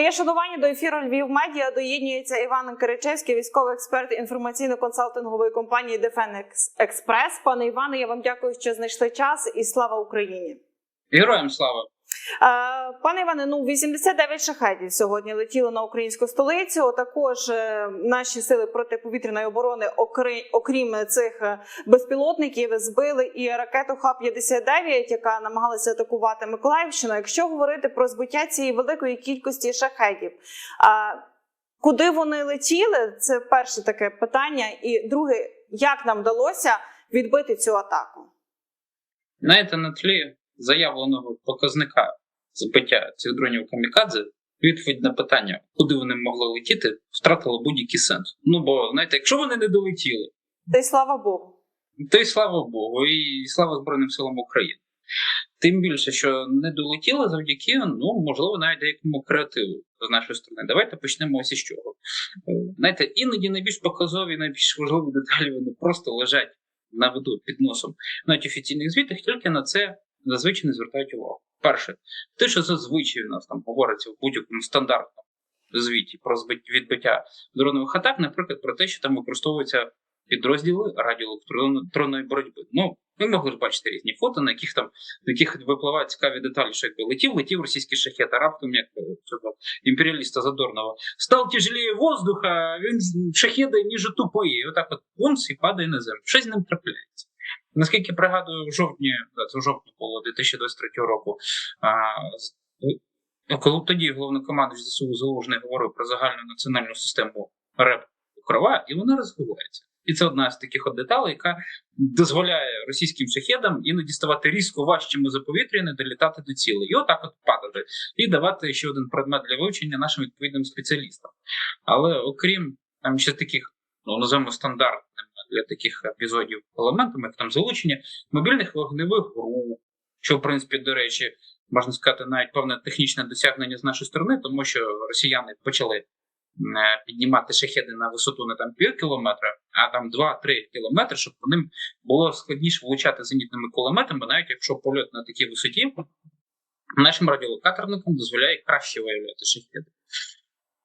Моє шанування до ефіру Львів Медіа доєднюється Іван Киричевський, військовий експерт інформаційно-консалтингової компанії Defense Експрес. Пане Іване, я вам дякую, що знайшли час, і слава Україні. Героям слава! Пане Іване, ну 89 шахедів сьогодні летіло на українську столицю. Також е, наші сили протиповітряної оборони, окрі- окрім цих е, безпілотників, збили і ракету Х-59, яка намагалася атакувати Миколаївщину. Якщо говорити про збиття цієї великої кількості шахедів, куди вони летіли? Це перше таке питання. І друге, як нам вдалося відбити цю атаку? Знаєте, на тлі заявленого показника збиття цих дронів камікадзе, відповідь на питання, куди вони могли летіти, втратила будь-який сенс. Ну бо знаєте, якщо вони не долетіли, Та й слава Богу. то й слава Богу, і слава Збройним силам України. Тим більше, що не долетіли завдяки, ну можливо, навіть деякому креативу з нашої сторони. Давайте почнемо ось із чого. Е, Знаєте, іноді найбільш показові, найбільш важливі деталі вони просто лежать на виду під носом навіть офіційних звітах, тільки на це зазвичай не звертають увагу. Перше, те, що зазвичай у нас там говориться в будь-якому стандартному звіті про відбиття дронових атак, наприклад, про те, що там використовуються підрозділи радіоелектронної боротьби. Ну, ми могли ж бачити різні фото, на яких там на яких випливають цікаві деталі, що якби летів, летів російський шахет, а раптом як е, цього імперіаліста Задорнова. Став тяжелее воздуха, він шахеди ніже тупої. І отак от бунц і падає на землю. Щось з ним трапляється. Наскільки пригадую, в жовтні, це в жовтні було 2023 року. А, ну, коли тоді головнокомандуючий ЗСУ Залужний говорив про загальну національну систему РЕП Укрова, і вона розвивається. І це одна з таких от деталей, яка дозволяє російським шахедам іноді ставати різко важчими за повітря, і не долітати до цілей. І отак от падати. І давати ще один предмет для вивчення нашим відповідним спеціалістам. Але окрім там ще таких, ну називаємо стандартними для таких епізодів елементами, як там залучення мобільних вогневих груп, що в принципі, до речі, можна сказати, навіть певне технічне досягнення з нашої сторони, тому що росіяни почали е, піднімати шахеди на висоту не там пів кілометра, а там 2-3 кілометри, щоб по ним було складніше влучати зенітними кулеметами, навіть якщо польот на такій висоті нашим радіолокаторникам дозволяє краще виявляти шахеди.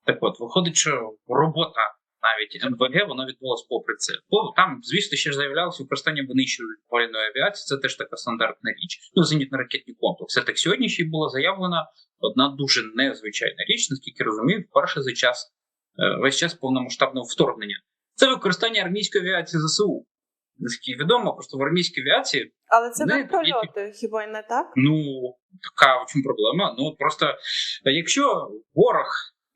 Так от, виходить, що робота навіть МВГ вона відбулася попри це. Бо там, звісно, ще ж заявлялося використання винищувальної авіації. Це теж така стандартна річ. Ну, зенітно-ракетні комплекси. Так сьогодні ще й була заявлена одна дуже незвичайна річ, наскільки розумію, вперше за час е, весь час повномасштабного вторгнення. Це використання армійської авіації ЗСУ. Наскільки відомо, просто в армійській авіації Але це Не, вертольоти, хіба й не так? Ну, така в чому проблема. Ну просто якщо ворог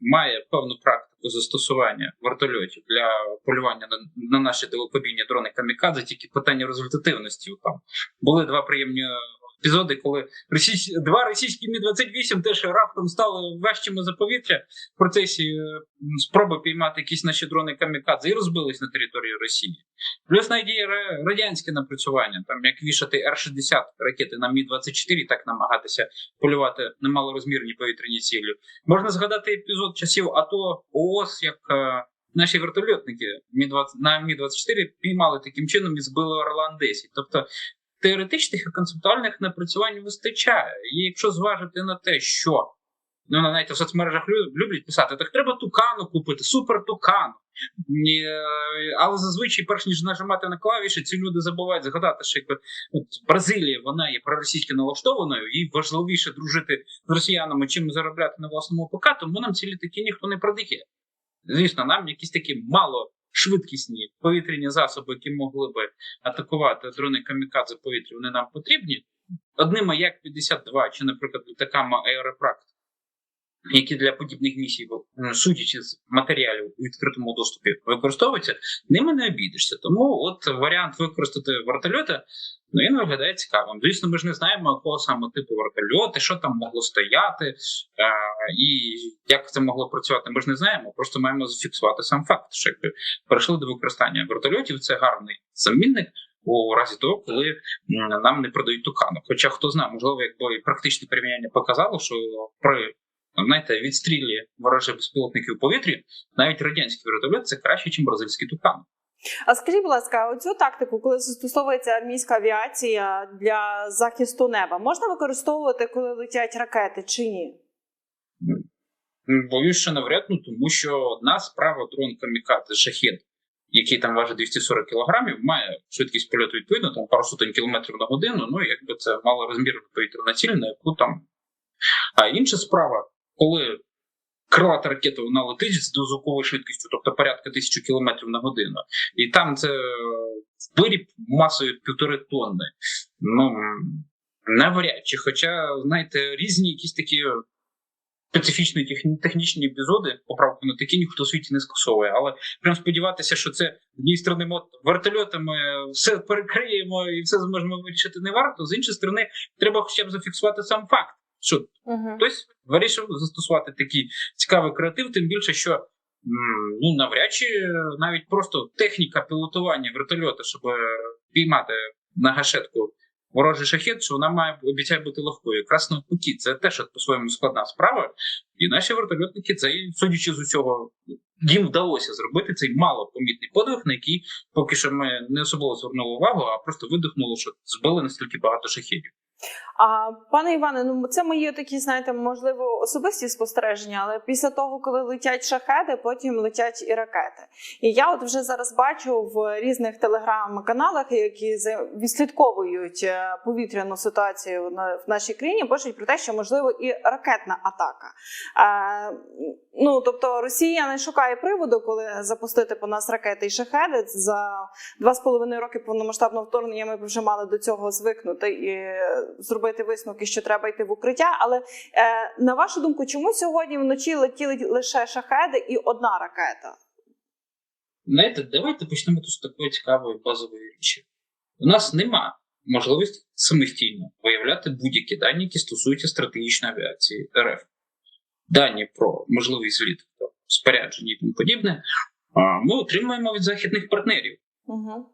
має певну практику застосування вертольотів для полювання на, на наші далекобійні дрони камікадзе, тільки питання результативності там. Були два приємні епізоди, коли російсь... два російські мі 28 теж раптом стали важчими за повітря в процесі е, спроби піймати якісь наші дрони камікадзе і розбились на території Росії. Плюс навіть є радянське напрацювання, там як вішати Р-60 ракети на Мі-24, так намагатися полювати на малорозмірні повітряні цілі. Можна згадати епізод часів АТО ООС, як е, наші вертольотники Мі-20, на Мі-24 піймали таким чином і збили Орлан-10. Тобто теоретичних і концептуальних напрацювань вистачає. І якщо зважити на те, що ну навіть в соцмережах люблять писати, так треба тукану купити, супер тукану. Е, але зазвичай, перш ніж нажимати на клавіші, ці люди забувають згадати, що от Бразилія вона є проросійськи налаштованою, їй важливіше дружити з росіянами, чим заробляти на власному ПК, тому нам ці літаки ніхто не продає. Звісно, нам якісь такі мало швидкісні повітряні засоби, які могли би атакувати дрони камікадзе повітря, вони нам потрібні. Одними як 52 чи, наприклад, літаками Аеропракт, які для подібних місій, судячи з матеріалів у відкритому доступі, використовуються, ними не обійдешся. Тому от варіант використати вертольоти, ну він виглядає цікавим. Звісно, ми ж не знаємо, якого саме типу вертольоти, що там могло стояти, е, і як це могло працювати. Ми ж не знаємо. Просто маємо зафіксувати сам факт, що якби перейшли до використання вертольотів. Це гарний замінник. У разі того, коли нам не продають тукану. Хоча хто знає, можливо, якби практичне порівняння показало, що при знаєте, відстрілі ворожих безпілотників у повітрі, навіть радянський вертольот це краще, ніж бразильський тукан. А скажіть, будь ласка, оцю тактику, коли застосовується армійська авіація для захисту неба, можна використовувати, коли летять ракети чи ні? Боюсь, що навряд, ну тому що одна справа дрон камікадзе шахід, який там важить 240 кілограмів, має швидкість польоту відповідно, там пару сотень кілометрів на годину. Ну якби це мало малорозмірна повітряна ціль, на яку там. А інша справа, коли крилата ракета вона летить з дозвуковою швидкістю, тобто порядка тисячі кілометрів на годину, і там це е, виріб масою півтори тонни. Ну навряд чи. Хоча, знаєте, різні якісь такі специфічні техні- технічні епізоди, поправку на такі ніхто в світі не скасовує. Але прям сподіватися, що це з однієї сторони мо- вертольотами все перекриємо і все зможемо вирішити не варто. З іншої сторони, треба хоча б зафіксувати сам факт, що Угу. хтось вирішив застосувати такий цікавий креатив, тим більше, що ну навряд чи навіть просто техніка пілотування вертольота, щоб піймати на гашетку ворожий шахет, що вона має обіцяє бути легкою. Якраз навпаки, це теж по-своєму складна справа. І наші вертольотники, цей, судячи з усього, їм вдалося зробити цей малопомітний подвиг, на який поки що ми не особливо звернули увагу, а просто видихнули, що збили настільки багато шахетів. А пане Іване, ну це мої такі, знаєте, можливо, особисті спостереження, але після того, коли летять шахеди, потім летять і ракети. І я от вже зараз бачу в різних телеграм-каналах, які відслідковують е, повітряну ситуацію в нашій країні, пишуть про те, що можливо і ракетна атака. Е, ну тобто Росія не шукає приводу, коли запустити по нас ракети і шахеди. За два з половиною роки повномасштабного вторгнення ми вже мали до цього звикнути і зробити висновки, що треба йти в укриття. Але е, на вашу думку, чому сьогодні вночі летіли лише шахеди і одна ракета? Знаєте, давайте почнемо тут з такої цікавої базової речі. У нас нема можливості самостійно виявляти будь-які дані, які стосуються стратегічної авіації РФ. Дані про можливий зліт спорядження і тому подібне. Ми отримуємо від західних партнерів. Угу.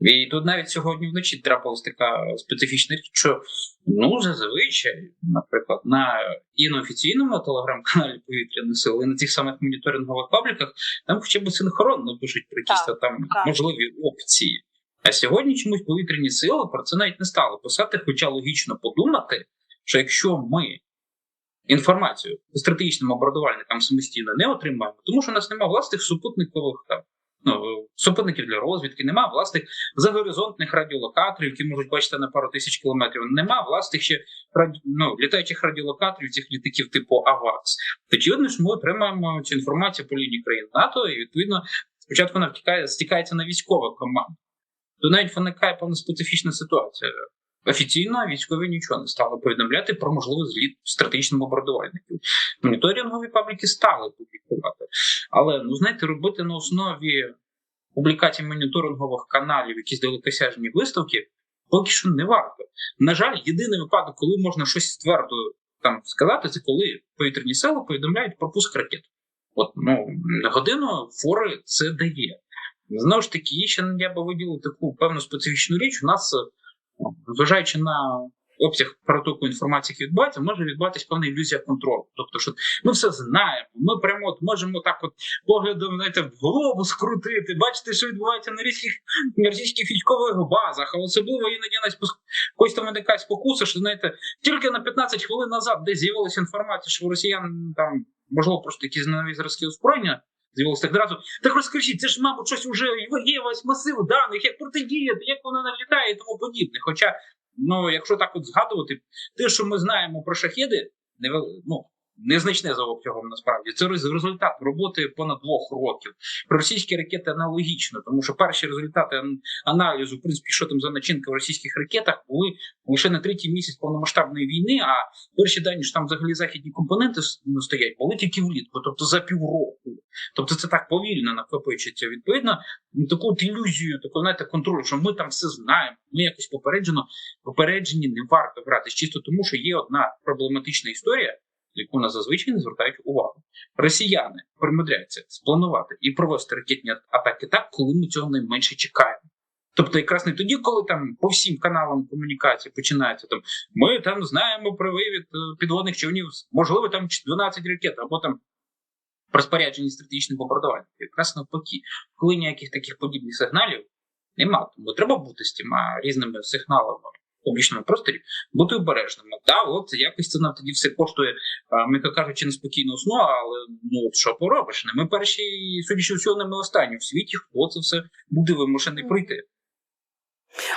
І тут навіть сьогодні вночі трапилась така специфічна річ, що ну зазвичай, наприклад, на і на офіційному телеграм-каналі повітряних сил, і на цих самих моніторингових пабліках, там хоча б синхронно пишуть про якісь Так, там так. можливі опції. А сьогодні чомусь повітряні сили про це навіть не стали писати, хоча логічно подумати, що якщо ми інформацію по стратегічним оборудувальникам самостійно не отримаємо, тому що у нас немає власних супутникових там, ну, супутників для розвідки, немає власних загоризонтних радіолокаторів, які можуть бачити на пару тисяч кілометрів. Нема власних ще раді... ну, літаючих радіолокаторів цих літаків типу АВАКС. Очевидно, що ми отримаємо цю інформацію по лінії країн НАТО, і відповідно спочатку вона втікає, стікається на військову команду. То навіть виникає певна специфічна ситуація. Офіційно військові нічого не стали повідомляти про можливий зліт стратегічним оборудувальників. Моніторингові пабліки стали публікувати. Але ну знаєте, робити на основі публікацій моніторингових каналів якісь далекосяжні виставки поки що не варто. На жаль, єдиний випадок, коли можна щось твердо там сказати, це коли повітряні сили повідомляють про пуск ракет. От ну годину фори це дає. Знову ж таки, ще я би виділив таку певну специфічну річ. У нас, зважаючи на обсяг протоку інформації, який відбувається, може відбуватись певна ілюзія контролю. Тобто, що ми все знаємо, ми прямо от можемо так, от поглядом знаєте, в голову скрутити, бачити, що відбувається на різних російських військових базах, а особливо іноді на спуск когось там виникає спокуса, що знаєте, тільки на 15 хвилин назад, де з'явилася інформація, що у росіян там можливо просто якісь нові зразки озброєння. З'явилося так. Так розкажіть, це ж, мабуть, щось уже є ось масив даних, як протидіяти, як вона налітає і тому подібне. Хоча, ну, якщо так от згадувати, те, що ми знаємо про шахіди, ну, незначне за обсягом насправді. Це результат роботи понад двох років. Про російські ракети аналогічно, тому що перші результати аналізу, в принципі, що там за начинка в російських ракетах, були лише на третій місяць повномасштабної війни. А перші дані, що там взагалі західні компоненти ну, стоять, були тільки влітку, тобто за півроку. Тобто це так повільно накопичується. Відповідно, таку от ілюзію, таку знаєте, контролю, що ми там все знаємо. Ми якось попереджено попереджені не варто грати чисто тому, що є одна проблематична історія, яку нас зазвичай не звертають увагу. Росіяни примудряються спланувати і провести ракетні атаки так, коли ми цього найменше чекаємо. Тобто, якраз не тоді, коли там по всім каналам комунікації починається там. Ми там знаємо про вивід е, підводних човнів, можливо, там 12 ракет, або там про спорядження стратегічних бомбардувальників. Якраз навпаки, коли ніяких таких подібних сигналів нема. Тому треба бути з тими різними сигналами публічному просторі, бути обережними. Да, от якось це нам тоді все коштує, м'яко кажучи, неспокійно сну, але ну от що поробиш? Не ми перші, судячи всього, не ми останні в світі, хто це все буде вимушений пройти.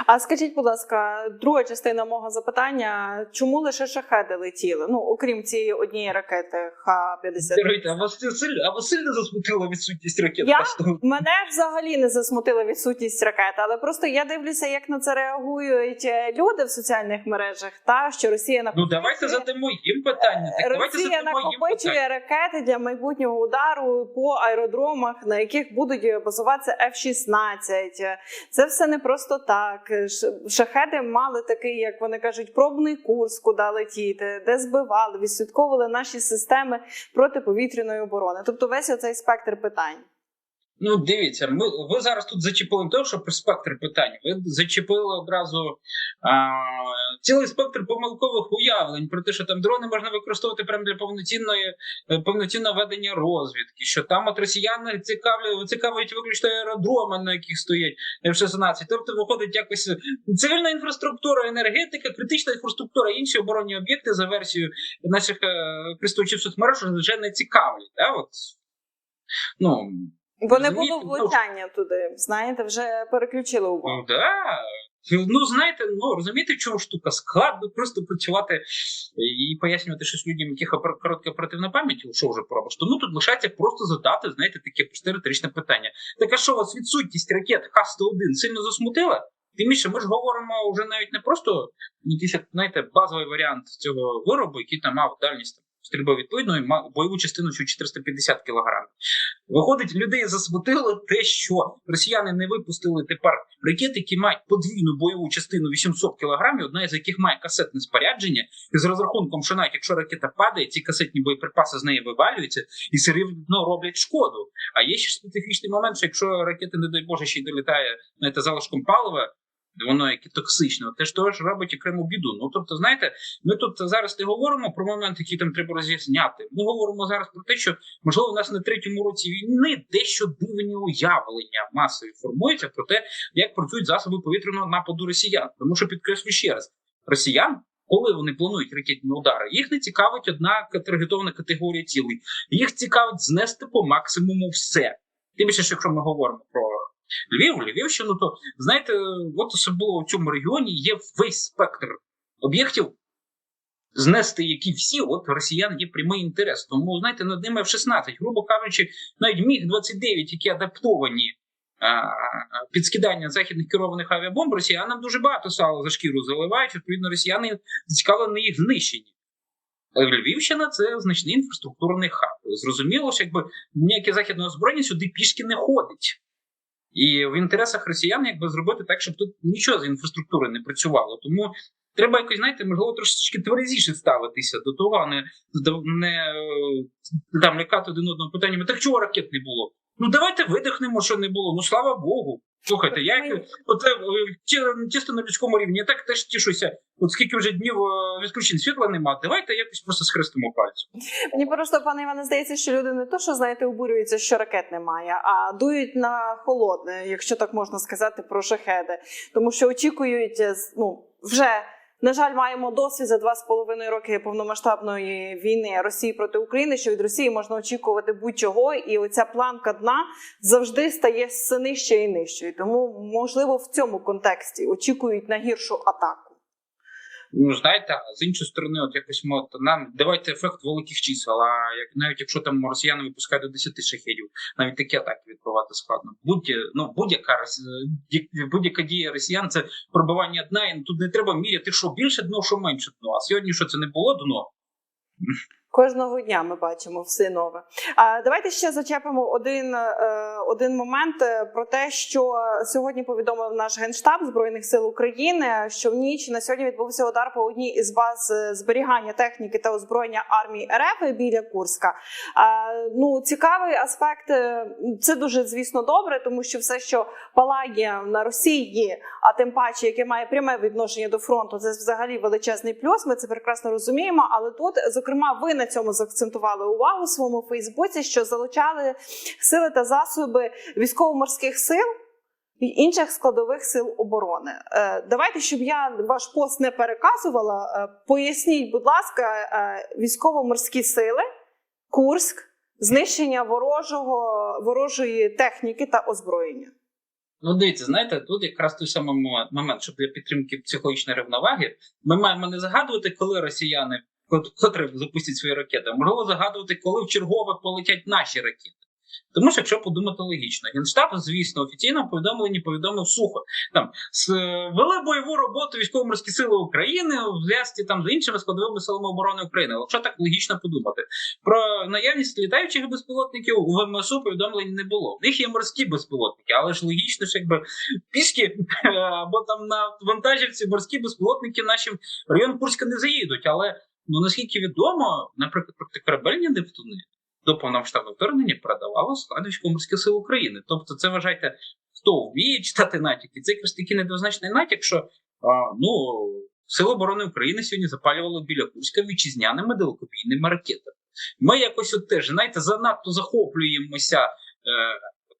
А скажіть, будь ласка, друга частина мого запитання: чому лише шахеди летіли? Ну окрім цієї однієї ракети Х-50. Даруйте, а вас сильно, а вас сильно засмутила відсутність ракет? Я? Мене взагалі не засмутила відсутність ракет, але просто я дивлюся, як на це реагують е, люди в соціальних мережах. Та що Росія Ну давайте задамо їм питання. Так Росія накопичує ракети для майбутнього удару по аеродромах, на яких будуть базуватися F-16. Це все не просто так. Ш- Шахеди мали такий, як вони кажуть, пробний курс, куди летіти, де збивали, відслідковували наші системи протиповітряної оборони. Тобто весь оцей спектр питань. Ну, дивіться, ми ви зараз тут зачепили не те, що про спектр питань. Ви зачепили одразу а, цілий спектр помилкових уявлень про те, що там дрони можна використовувати прямо для повноцінної е, повноцінного ведення розвідки. Що там от росіяни цікавлять цікавить виключно аеродроми, на яких стоять F-16. Тобто виходить якось цивільна інфраструктура, енергетика, критична інфраструктура, інші оборонні об'єкти за версією наших е, користувачів соцмереж вже не цікавлять. Да? От, ну, Бо не було ну, влучання туди. Знаєте, вже переключили увагу. Ну, да. Ну, знаєте, ну розумієте, в чому штука? Складно просто працювати і пояснювати щось людям, яких коротка оперативна пам'ять, що вже поробиш. Тому тут лишається просто задати, знаєте, таке просте риторичне питання. Так а що вас відсутність ракет Х-101 сильно засмутила? Тим більше, ми ж говоримо вже навіть не просто якийсь, як, знаєте, базовий варіант цього виробу, який там мав дальність стрільби відповідної, мав бойову частину що 450 кг. Виходить, людей засмутило те, що росіяни не випустили тепер ракети, які мають подвійну бойову частину 800 кг, одна із яких має касетне спорядження, і з розрахунком, що навіть якщо ракета падає, ці касетні боєприпаси з неї вивалюються і все рівно роблять шкоду. А є ще специфічний момент, що якщо ракета, не дай Боже, ще й долітає знаєте, залишком палива. Воно яке токсичне, от теж теж робить окрему біду. Ну тобто, знаєте, ми тут зараз не говоримо про момент, який там треба роз'ясняти. Ми говоримо зараз про те, що можливо у нас на третьому році війни дещо дивні уявлення масові формуються про те, як працюють засоби повітряного нападу росіян. Тому що підкреслю ще раз: росіян, коли вони планують ракетні удари, їх не цікавить одна таргетована категорія цілей. Їх цікавить знести по максимуму все. Тим більше, що якщо ми говоримо про Львів, Львівщину, то знаєте, от особливо в цьому регіоні є весь спектр об'єктів, знести які всі, от росіян є прямий інтерес. Тому, знаєте, над ними F-16, грубо кажучи, навіть Міг-29, які адаптовані під скидання західних керованих авіабомб, росіянам дуже багато сала за шкіру заливають. Відповідно, росіяни зацікавлені їх знищенні. Львівщина це значний інфраструктурний хаб. Зрозуміло, що якби ніяке західне озброєння сюди пішки не ходить. І в інтересах росіян якби зробити так, щоб тут нічого з інфраструктури не працювало. Тому треба якось, знаєте, можливо, трошечки тверезіше ставитися до того, а не, не там лякати один одного питаннями. Так чого ракет не було? Ну давайте видихнемо, що не було. Ну слава Богу. Слухайте, я оце е, чисто на людському рівні, я так теж тішуся. От скільки вже днів е, відключень світла нема, давайте якось просто схрестимо пальцю. Мені просто, пане Іване, здається, що люди не то, що знаєте, обурюються, що ракет немає, а дують на холодне, якщо так можна сказати, про шахеди. Тому що очікують, е, ну вже. На жаль, маємо досвід за два з половиною роки повномасштабної війни Росії проти України, що від Росії можна очікувати будь-чого, і оця планка дна завжди стає все нижче і нижчою. Тому, можливо, в цьому контексті очікують на гіршу атаку. Ну знаєте, з іншої сторони, от якось ми от нам давайте ефект великих чисел. А як навіть якщо там росіяни випускають до 10 шахедів, навіть такі атаки відбивати складно. Будь ну будь-яка будь-яка дія росіян це пробивання дна. І тут не треба міряти, що більше дно, що менше дно. А сьогодні що це не було дно? Кожного дня ми бачимо все нове. А давайте ще зачепимо один, е, один момент е, про те, що сьогодні повідомив наш генштаб збройних сил України, що в ніч на сьогодні відбувся удар по одній із баз е, зберігання техніки та озброєння армії РФ біля Курська. Ну цікавий аспект. е, Це дуже звісно добре, тому що все, що палає на Росії, а тим паче, яке має пряме відношення до фронту, це взагалі величезний плюс. Ми це прекрасно розуміємо. Але тут, зокрема, ви на цьому заакцентували увагу у своєму Фейсбуці, що залучали сили та засоби військово-морських сил. і інших складових сил оборони. Е, Давайте, щоб я ваш пост не переказувала, е, поясніть, будь ласка, е, військово-морські сили, Курськ, знищення ворожого ворожої техніки та озброєння. Ну, дивіться, знаєте, тут якраз той самий мо- момент, що для підтримки психологічної рівноваги, ми маємо не загадувати, коли росіяни кот- котре запустять свої ракети, можливо загадувати, коли в чергове полетять наші ракети. Тому що, якщо подумати логічно, генштаб, звісно, офіційно в повідомленні повідомив сухо. Там вели бойову роботу військово-морські сили України в зв'язці там з іншими складовими силами оборони України. Якщо так логічно подумати, про наявність літаючих безпілотників у ВМСУ повідомлень не було. В них є морські безпілотники, але ж логічно, що якби піски або там на вантажівці морські безпілотники нашим район Курська не заїдуть. Але ну наскільки відомо, наприклад, протикорабельні нептуни до повномасштабного вторгнення передавало складові військово-морських сил України. Тобто, це вважайте, хто вміє читати натяки. Це якраз такий недозначний натяк, що а, ну. Сили оборони України сьогодні запалювали біля Курська вітчизняними далекобійними ракетами. Ми якось от теж знаєте, занадто захоплюємося е,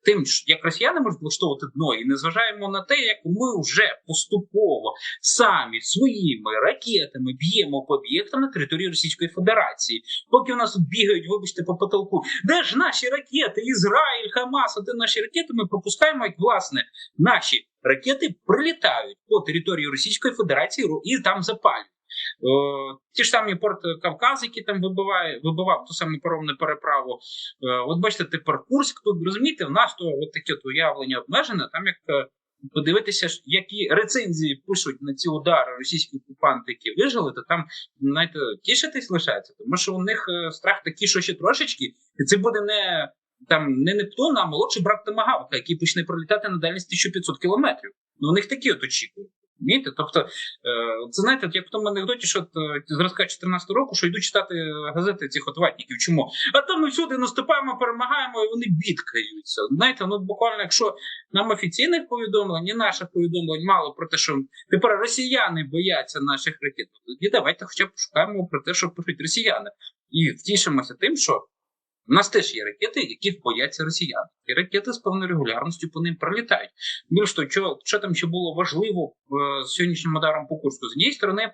тим, як росіяни можуть влаштовувати дно, і не зважаємо на те, як ми вже поступово самі своїми ракетами б'ємо по об'єктам на території Російської Федерації. Поки в нас тут бігають, вибачте, по потолку. Де ж наші ракети? Ізраїль, Хамас, а де наші ракети? Ми пропускаємо, як власне наші ракети прилітають по території Російської Федерації і там запалюють. Е, ті ж самі порт Кавказ, які там вибиває, вибивав ту саму паромну переправу. Е, от бачите, тепер Курськ тут розумієте, в нас то от таке от уявлення обмежене. Там як е, подивитися, які рецензії пишуть на ці удари російські окупанти, які вижили, то там знаєте, тішитись лишається, тому що у них страх такий, що ще трошечки, і це буде не. Там не Нептун, а молодший брат Томагавка, який почне пролітати на дальність 1500 кілометрів. Ну, у них такі от очікують. Розумієте? Тобто, е, це знаєте, як в тому анекдоті, що е, зразка 14 року, що йду читати газети цих от ватників. Чому? А там ми всюди наступаємо, перемагаємо, і вони бідкаються. Знаєте, ну буквально, якщо нам офіційних повідомлень і наших повідомлень мало про те, що тепер росіяни бояться наших ракет, то тоді давайте хоча б шукаємо про те, що пишуть росіяни, і втішимося тим, що. У нас теж є ракети, яких бояться росіяни. І ракети з певною регулярністю по ним пролітають. Більш того, що, що там ще було важливо е, з сьогоднішнім ударом по Курську? З однієї сторони,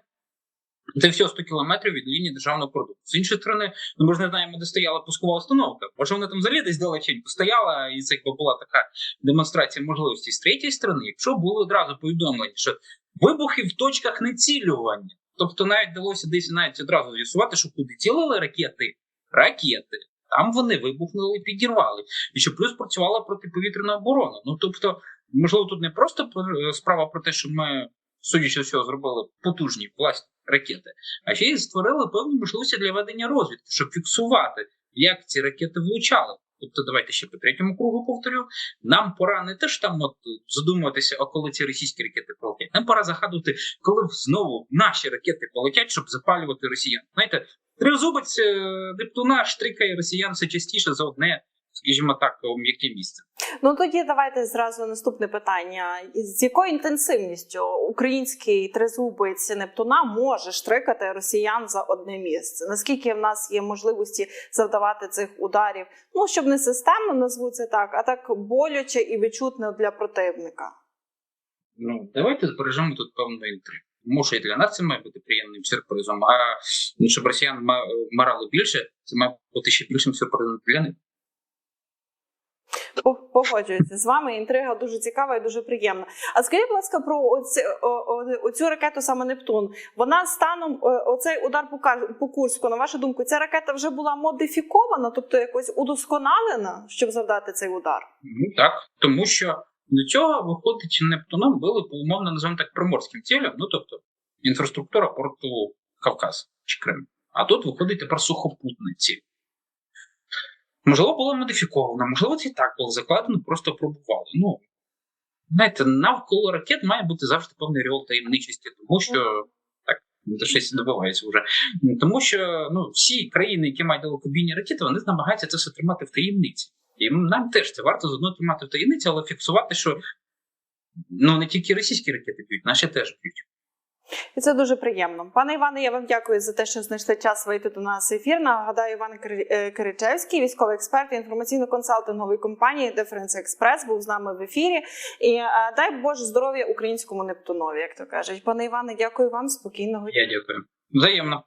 це всього 100 кілометрів від лінії державного кордону. З іншої сторони, ну ми ж не знаємо, де стояла пускова установка. Може, вона там взагалі десь далеченько стояла, і це була така демонстрація можливості. З третьої сторони, якщо було одразу повідомлення, що вибухи в точках нецілювання, тобто навіть вдалося десь навіть одразу з'ясувати, що куди цілили ракети, ракети. Там вони вибухнули і підірвали. І що плюс працювала протиповітряна оборона. Ну тобто, можливо, тут не просто про- справа про те, що ми, судячи з цього, зробили потужні власні ракети, а ще й створили певні можливості для ведення розвідки, щоб фіксувати, як ці ракети влучали. Тобто, давайте ще по третьому кругу повторю. Нам пора не те ж там от задумуватися, а коли ці російські ракети полетять. Нам пора загадувати, коли знову наші ракети полетять, щоб запалювати росіян. Знаєте, Тризубець е, Нептуна штрикає росіян все частіше за одне, скажімо так, м'яке місце. Ну тоді давайте зразу наступне питання: з якою інтенсивністю український тризубець Нептуна може штрикати росіян за одне місце? Наскільки в нас є можливості завдавати цих ударів? Ну щоб не системно назву це так, а так боляче і відчутно для противника. Ну давайте збережемо тут певну інтригу. Тому що і для нас це має бути приємним сюрпризом. А ну, щоб росіян ма- вмирало більше, це має бути ще більшим сюрпризом для них. По- Погоджуюся з вами. Інтрига дуже цікава і дуже приємна. А скажіть, будь ласка, про оці, оцю ракету саме Нептун. Вона станом оцей удар по, по Курську, на вашу думку, ця ракета вже була модифікована, тобто якось удосконалена, щоб завдати цей удар. Ну так, тому що до цього виходить Нептуном били по умовно називаємо так приморським цілям, ну тобто інфраструктура порту Кавказ чи Крим. А тут виходить тепер сухопутна ціль. Можливо, було модифіковано, можливо, це і так було закладено, просто пробували. Ну, знаєте, навколо ракет має бути завжди певний ріол таємничості, тому що так, це щось добивається вже. Тому що ну, всі країни, які мають далекобійні ракети, вони намагаються це все тримати в таємниці. І нам теж це варто заодно тримати в таємниці, але фіксувати, що ну не тільки російські ракети б'ють, наші теж б'ють. І це дуже приємно. Пане Іване, я вам дякую за те, що знайшли час вийти до нас в ефір. Нагадаю, Іван е, Киричевський, військовий експерт інформаційно-консалтингової компанії Деференс Експрес, був з нами в ефірі. І е, дай Боже здоров'я українському Нептунові, як то кажуть. Пане Іване, дякую вам. Спокійного дня. Я дякую. Взаємно.